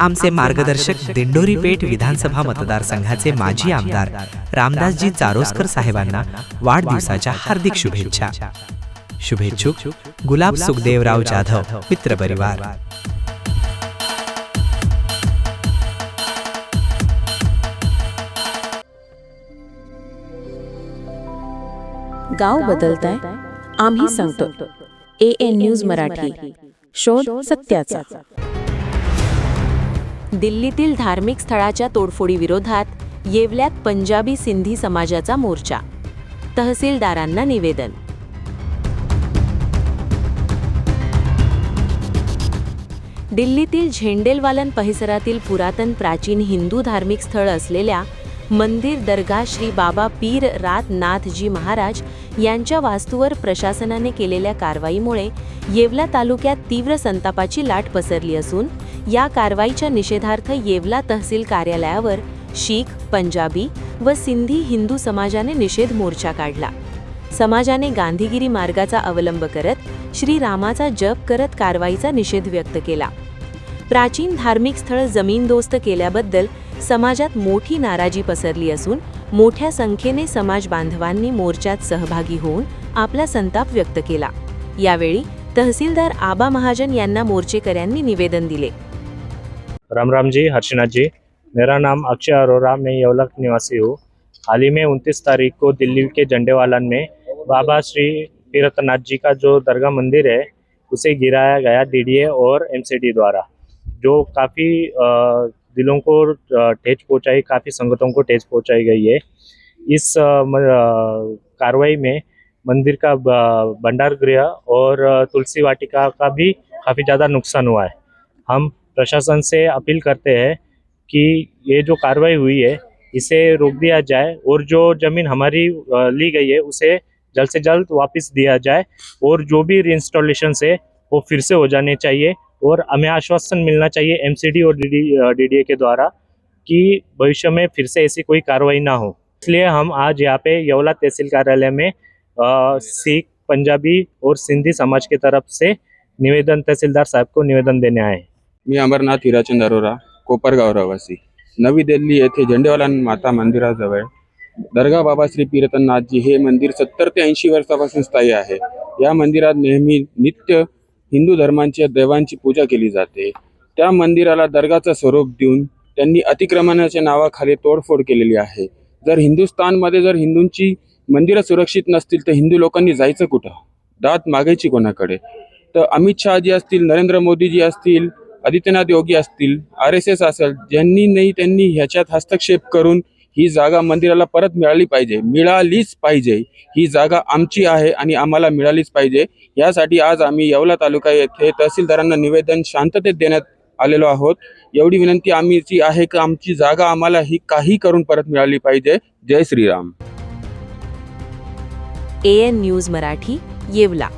आमचे मार्गदर्शक दिंडोरी पेठ विधानसभा मतदारसंघाचे माजी आमदार रामदासजी चारोस्कर साहेबांना वाढदिवसाच्या हार्दिक शुभेच्छा. शुभेच्छुक गुलाब सुखदेवराव जाधव मित्रपरिवार गाव बदलताय आम्ही सांगतो ए एन न्यूज मराठी. शोध सत्याचा. दिल्लीतील धार्मिक स्थळाच्या तोडफोडीविरोधात येवल्यात पंजाबी सिंधी समाजाचा मोर्चा. तहसीलदारांना निवेदन. दिल्लीतील झेंडेलवालन परिसरातील पुरातन प्राचीन हिंदू धार्मिक स्थळ असलेल्या मंदिर दर्गा श्री बाबा पीर रात नाथजी महाराज यांच्या वास्तूवर प्रशासनाने केलेल्या कारवाईमुळे येवला तालुक्यात तीव्र संतापाची लाट पसरली असून या कारवाईच्या निषेधार्थ येवला तहसील कार्यालयावर शीख पंजाबी व सिंधी हिंदू समाजाने निषेध मोर्चा काढला. समाजाने गांधीगिरी मार्गाचा अवलंब करत श्रीरामाचा जप करत कारवाईचा निषेध व्यक्त केला. प्राचीन धार्मिक स्थळ जमीनदोस्त केल्याबद्दल समाजात मोठी नाराजी पसरली असून मोठ्या संख्येने समाज बांधवांनी मोर्चात सहभागी होऊन आपला संताप व्यक्त केला. यावेळी तहसीलदार आबा महाजन यांना मोर्चेकऱ्यांनी निवेदन दिले. राम राम जी हर्षनाथ जी। मेरा नाम अक्षय अरोरा मैं यवलक निवासी हूँ। हाल ही में उनतीस तारीख को दिल्ली के झंडेवालन में बाबा श्री तीर्थनाथ जी का जो दरगाह मंदिर है उसे गिराया गया डीडीए और एमसीडी द्वारा जो काफ़ी दिलों को अ, पहुँचाई काफ़ी संगतों को ठेस पहुँचाई गई है। इस कार्रवाई में मंदिर का भंडार गृह और तुलसी वाटिका का भी काफ़ी ज़्यादा नुकसान हुआ है। हम प्रशासन से अपील करते हैं कि ये जो कार्रवाई हुई है, इसे रोक दिया जाए और जो ज़मीन हमारी ली गई है, उसे जल्द से जल्द वापस दिया जाए और जो भी रीइंस्टॉलेशन है वो फिर से हो जाने चाहिए और हमें आश्वासन मिलना चाहिए एमसीडी और डीडी डीडीए के द्वारा कि भविष्य में फिर से ऐसी कोई कार्रवाई ना हो। इसलिए हम आज यहाँ पे येवला तहसील कार्यालय में सिख, पंजाबी और सिंधी समाज की तरफ़ से निवेदन तहसीलदार साहब को निवेदन देने आए मी अमरनाथ हिराचंद अरोरा कोपरगाव रहिवासी. नवी दिल्ली येथे झेंडेवालान माता मंदिराजवळ. दर्गा बाबा श्री पीरतननाथजी हे मंदिर सत्तर ते ऐंशी वर्षापासून स्थायी आहे. या मंदिरात नेहमी नित्य हिंदू धर्मांच्या देवांची पूजा केली जाते. त्या मंदिराला दर्गाचं स्वरूप देऊन त्यांनी अतिक्रमणाच्या नावाखाली तोडफोड केलेली आहे. जर हिंदुस्थानमध्ये जर हिंदूंची मंदिरं सुरक्षित नसतील तर हिंदू लोकांनी जायचं कुठं? दात मागायची कोणाकडे? तर अमित शहाजी असतील नरेंद्र मोदीजी असतील आदित्यनाथ योगी असतील आर एस एस असेल ज्यांनी नाही त्यांनी ह्याच्यात हस्तक्षेप करून ही जागा मंदिराला परत मिळाली पाहिजे. मिळालीच पाहिजे. ही जागा आमची आहे आणि आम्हाला मिळालीच पाहिजे. यासाठी आज आम्ही येवला तालुका येथे तहसीलदारांना निवेदन शांततेत देण्यात आलेलो आहोत. एवढी विनंती आम्हीची आहे की आमची जागा आम्हाला ही काही करून परत मिळाली पाहिजे. जय Shriram. A N news Marathi Yeola.